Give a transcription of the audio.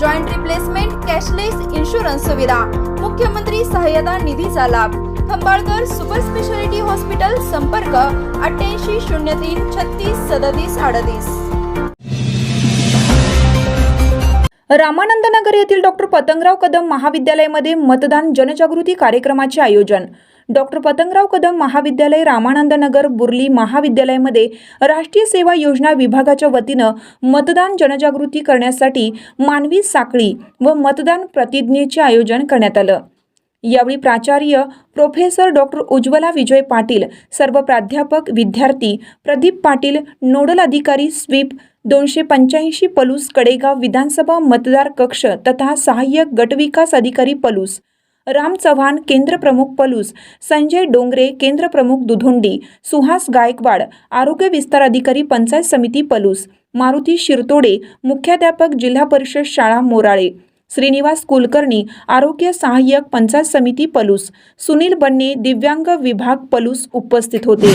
joint replacement cashless insurance सुविधा मुख्यमंत्री सहाय्यता निधीचा लाभ. खंबाळकर सुपर स्पेशालिटी हॉस्पिटल संपर्क अठ्ठ्याऐंशी शून्य तीन छत्तीस सदतीस अडतीस. रामानंदनगर येथील डॉक्टर पतंगराव कदम महाविद्यालयामध्ये मतदान जनजागृती कार्यक्रमाचे आयोजन. डॉक्टर पतंगराव कदम महाविद्यालय रामानंद नगर बुर्ली महाविद्यालयामध्ये राष्ट्रीय सेवा योजना विभागाच्या वतीनं मतदान जनजागृती करण्यासाठी मानवी साखळी व मतदान प्रतिज्ञेचे आयोजन करण्यात आलं. यावेळी प्राचार्य प्रोफेसर डॉक्टर उज्ज्वला विजय पाटील सर्व प्राध्यापक विद्यार्थी प्रदीप पाटील नोडल अधिकारी स्वीप दोनशे पंच्याऐंशी पलूस कडेगाव विधानसभा मतदार कक्ष तथा सहाय्यक गटविकास अधिकारी पलूस राम चव्हाण केंद्रप्रमुख पलूस संजय डोंगरे केंद्रप्रमुख दुधोंडी सुहास गायकवाड आरोग्य विस्तार अधिकारी पंचायत समिती पलूस मारुती शिरतोडे मुख्याध्यापक जिल्हा परिषद शाळा मोराळे श्रीनिवास कुलकर्णी आरोग्य सहाय्यक पंचायत समिती पलूस सुनील बन्ने दिव्यांग विभाग पलूस उपस्थित होते.